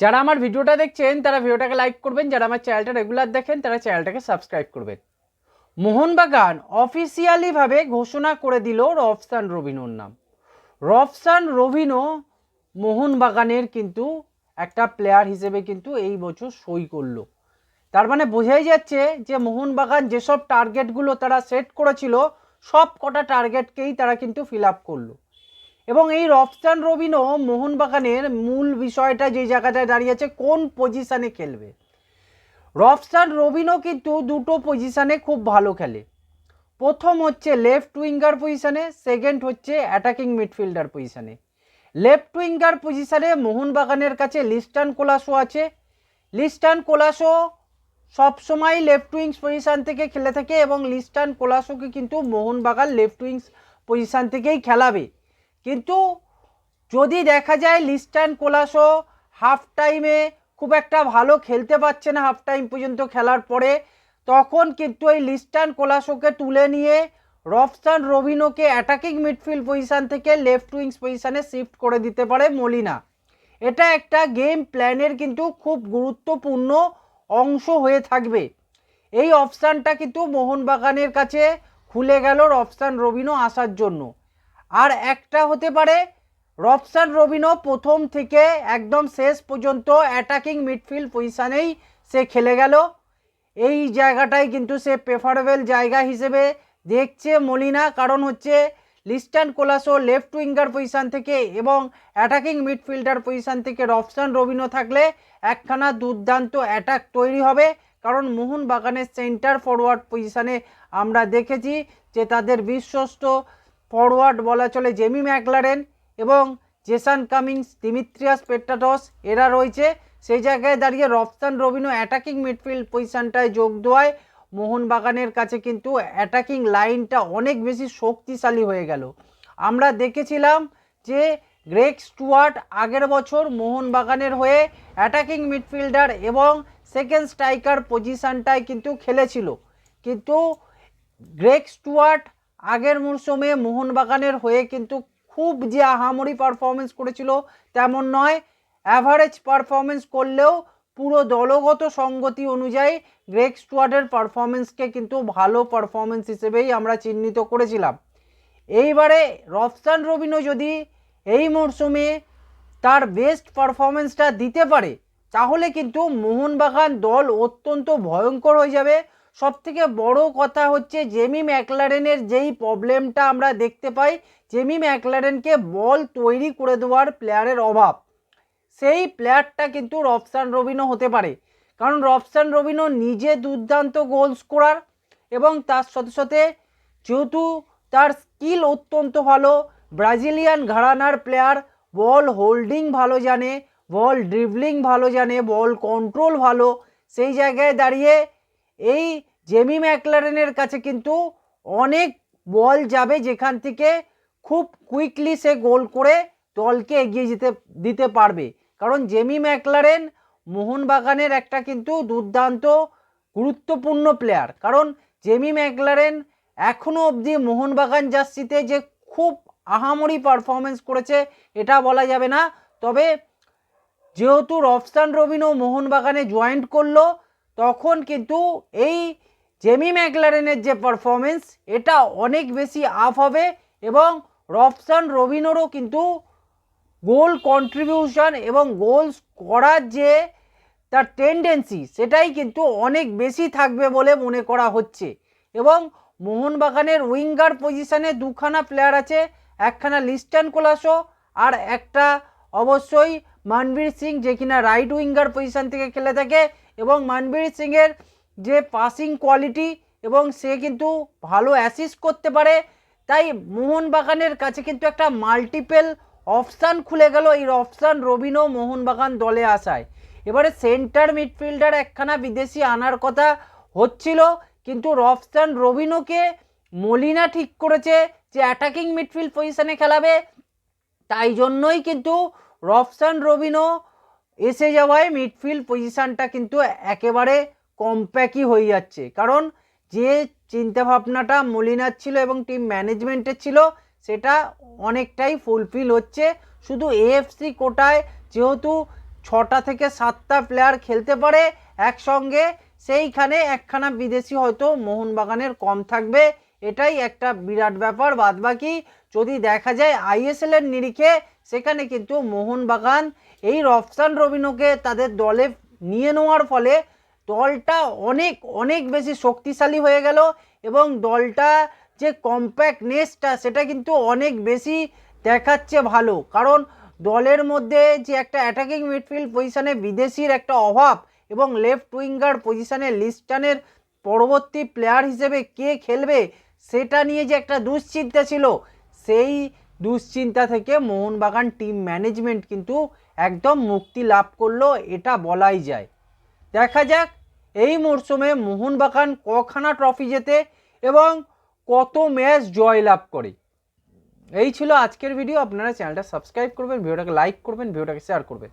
যারা আমার ভিডিওটা দেখছেন, তারা ভিডিওটাকে লাইক করবেন, যারা আমার চ্যানেলটা রেগুলার দেখেন, তারা চ্যানেলটাকে সাবস্ক্রাইব করবেন। মোহনবাগান অফিসিয়ালিভাবে ঘোষণা করে দিল রফসান রবিনোর নাম। রফসান রবিনো মোহনবাগানের কিন্তু একটা প্লেয়ার হিসেবে কিন্তু এই বছর সই করল। তার মানে বোঝাই যাচ্ছে যে মোহনবাগান যেসব টার্গেটগুলো তারা সেট করেছিল সব কটা টার্গেটকেই তারা কিন্তু ফিল আপ করল। এবং এই রফসান রবিনও মোহনবাগানের মূল বিষয়টা যে জায়গাটায় দাঁড়িয়েছে, কোন পজিশানে খেলবে? রফসান রবিনও কিন্তু দুটো পজিশানে খুব ভালো খেলে। প্রথম হচ্ছে লেফট উইঙ্গার পজিশানে সেকেন্ড হচ্ছে অ্যাটাকিং মিডফিল্ডার পজিশানে লেফট উইঙ্গার পজিশানে মোহনবাগানের কাছে লিস্টান কোলাসো আছে। লিস্টান কোলাসো সবসময় লেফট উইংস পজিশান থেকে খেলে থাকে এবং লিস্টান কোলাসোকে কিন্তু মোহনবাগান লেফট উইংস পজিশান থেকেই খেলাবে। কিন্তু যদি দেখা যায় লিস্টান কোলাসো হাফ টাইমে খুব একটা ভালো খেলতে পারছে না হাফ টাইম পর্যন্ত খেলার পরে, তখন কিন্তু এই লিস্টান কোলাসোকে তুলে নিয়ে রফসান রবিনোকে অ্যাটাকিং মিডফিল্ড পজিশান থেকে লেফট উইংস পজিশানে শিফট করে দিতে পারে মলিনা। এটা একটা গেম প্ল্যানের কিন্তু খুব গুরুত্বপূর্ণ অংশ হয়ে থাকবে। এই অপশানটা কিন্তু মোহনবাগানের কাছে খুলে গেল রফসান রবিনো আসার জন্য। আর একটা হতে পারে রফসান রবিনো প্রথম থেকে একদম শেষ পর্যন্ত অ্যাটাকিং মিডফিল্ড পজিশানেই সে খেলে গেল। এই জায়গাটাই কিন্তু সে প্রেফারেবল জায়গা হিসেবে দেখছে মলিনা, কারণ হচ্ছে Listan Colaco left winger position থেকে এবং অ্যাটাকিং মিডফিল্ডার পজিশান থেকে রফসান রবিনো থাকলে একখানা দুর্দান্ত অ্যাটাক তৈরি হবে, কারণ মোহনবাগানের সেন্টার ফরওয়ার্ড পজিশানে আমরা দেখেছি যে তাদের বিশ্বস্ত ফরওয়ার্ড বলা চলে জেমি ম্যাকলারেন এবং জেসান কামিংস, দিমিত্রিয়াস পেট্টাটস এরা রয়েছে। সেই জায়গায় দাঁড়িয়ে রফসান রবিনো অ্যাটাকিং মিডফিল্ড পজিশানটায় যোগ দেওয়ায়। মোহনবাগানের কাছে কিন্তু অ্যাটাকিং লাইনটা অনেক বেশি শক্তিশালী হয়ে গেল। আমরা দেখেছিলাম যে গ্রেক স্টুয়ার্ট আগের বছর মোহনবাগানের হয়ে অ্যাটাকিং মিডফিল্ডার এবং সেকেন্ড স্ট্রাইকার পজিশানটায় কিন্তু খেলেছিল। কিন্তু গ্রেক স্টুয়ার্ট আগের মরশুমে মোহনবাগানের হয়ে কিন্তু খুব যে আহামরি পারফরমেন্স করেছিল তেমন নয়। অ্যাভারেজ পারফরমেন্স করলেও পুরো দলগত সঙ্গতি অনুযায়ী গ্রেক স্টুয়ার্ডের পারফরমেন্সকে কিন্তু ভালো পারফরমেন্স হিসেবেই আমরা চিহ্নিত করেছিলাম। এইবারে রফসান রবিনো যদি এই মরশুমে তার বেস্ট পারফরমেন্সটা দিতে পারে, তাহলে কিন্তু মোহনবাগান দল অত্যন্ত ভয়ঙ্কর হয়ে যাবে। সব থেকে বড় কথা হচ্ছে জেমি ম্যাকলারেনের যেই প্রবলেমটা আমরা দেখতে পাই, জেমি ম্যাকলারেনকে বল তৈরি করে দেওয়ার প্লেয়ারের অভাব। সেই প্লেয়ারটা কিন্তু রফসান রবিনো হতে পারে। কারণ রফসান রবিনো নিজে দুর্দান্ত গোল স্কোরার এবং তার সাথে সাথে যেহেতু তার স্কিল অত্যন্ত ভালো, ব্রাজিলিয়ান ঘরানার প্লেয়ার, বল হোল্ডিং ভালো জানে, বল ড্রিবলিং ভালো জানে, বল কন্ট্রোল ভালো, সেই জায়গায় দাঁড়িয়ে এই জেমি ম্যাকলারেনের কাছে কিন্তু অনেক বল যাবে যেখান থেকে খুব কুইকলি সে গোল করে দলকে এগিয়ে যেতে, দিতে পারবে। কারণ জেমি ম্যাকলারেন মোহনবাগানের একটা কিন্তু দুর্দান্ত গুরুত্বপূর্ণ প্লেয়ার কারণ জেমি ম্যাকলারেন এখনও অবধি মোহনবাগান জার্সিতে যে খুব আহামরি পারফরমেন্স করেছে এটা বলা যাবে না। তবে যেহেতু রফসান রবিনও মোহনবাগানে জয়েন্ট করল তখন কিন্তু এই জেমি ম্যাকলারেনের যে পারফরমেন্স এটা অনেক বেশি আপ হবে এবং রফসান রবিনোরও কিন্তু গোল কন্ট্রিবিউশন এবং গোল করার যে তার টেন্ডেন্সি সেটাই কিন্তু অনেক বেশি থাকবে বলে মনে করা হচ্ছে। এবং মোহনবাগানের উইঙ্গার পজিশনে দুখানা প্লেয়ার আছে, একখানা লিস্টান কোলাসো আর একটা অবশ্যই মানবীর সিং যে কিনা রাইট উইঙ্গার পজিশন থেকে খেলে থাকে এবং মানবীর সিংয়ের যে পাসিং কোয়ালিটি এবং সে কিন্তু ভালো অ্যাসিস্ট করতে পারে, তাই মোহনবাগানের কাছে কিন্তু একটা মাল্টিপেল অপশান খুলে গেল। এই অপশান রবিনো মোহনবাগান দলে আসায়। এবারে সেন্টার মিডফিল্ডার একখানা বিদেশি আনার কথা হচ্ছিল, কিন্তু রফসান রবিনোকে মলিনা ঠিক করেছে যে অ্যাটাকিং মিডফিল্ড পজিশনে খেলাবে। তাই জন্যই কিন্তু রফসান রবিনো এসে যাওয়ায় মিডফিল্ড পজিশানটা কিন্তু একেবারে কম্প্যাকই হয়ে যাচ্ছে। কারণ যে চিন্তাভাবনাটা মলিনার ছিল এবং টিম ম্যানেজমেন্টের ছিল, সেটা অনেকটাই ফুলফিল হচ্ছে। শুধু এএফসি কোটায় যেহেতু ছটা থেকে সাতটা প্লেয়ার খেলতে পারে একসঙ্গে, সেইখানে একখানা বিদেশি হয়তো মোহনবাগানের কম থাকবে। এটাই একটা বিরাট ব্যাপার। বাদবাকি যদি দেখা যায় আইএসএলের নিরিখে, সেখানে কিন্তু মোহনবাগান এই রফসান রবিনোকে তাদের দলে নিয়ে নেওয়ার ফলে দলটা অনেক অনেক বেশি শক্তিশালী হয়ে গেল এবং দলটা যে কম্প্যাক্টনেসটা সেটা কিন্তু অনেক বেশি দেখাচ্ছে ভালো। কারণ দলের মধ্যে যে একটা অ্যাটাকিং মিডফিল্ড পজিশনে বিদেশির একটা অভাব এবং লেফট উইঙ্গার পজিশনে লিস্টানের পরবর্তী প্লেয়ার হিসেবে কে খেলবে সেটা নিয়ে যে একটা দুশ্চিন্তা ছিল, সেই দুশ্চিন্তা থেকে মোহনবাগান টিম ম্যানেজমেন্ট কিন্তু একদম মুক্তি লাভ করল, এটা বলাই যায়। দেখা যাক, এই মরশুমে মোহনবাগান কখানা ট্রফি জেতে এবং কত ম্যাচ জয় লাভ করে। এই ছিল আজকের ভিডিও আপনারা চ্যানেলটা সাবস্ক্রাইব করবেন ভিডিওটাকে লাইক করবেন ভিডিওটাকে শেয়ার করবেন।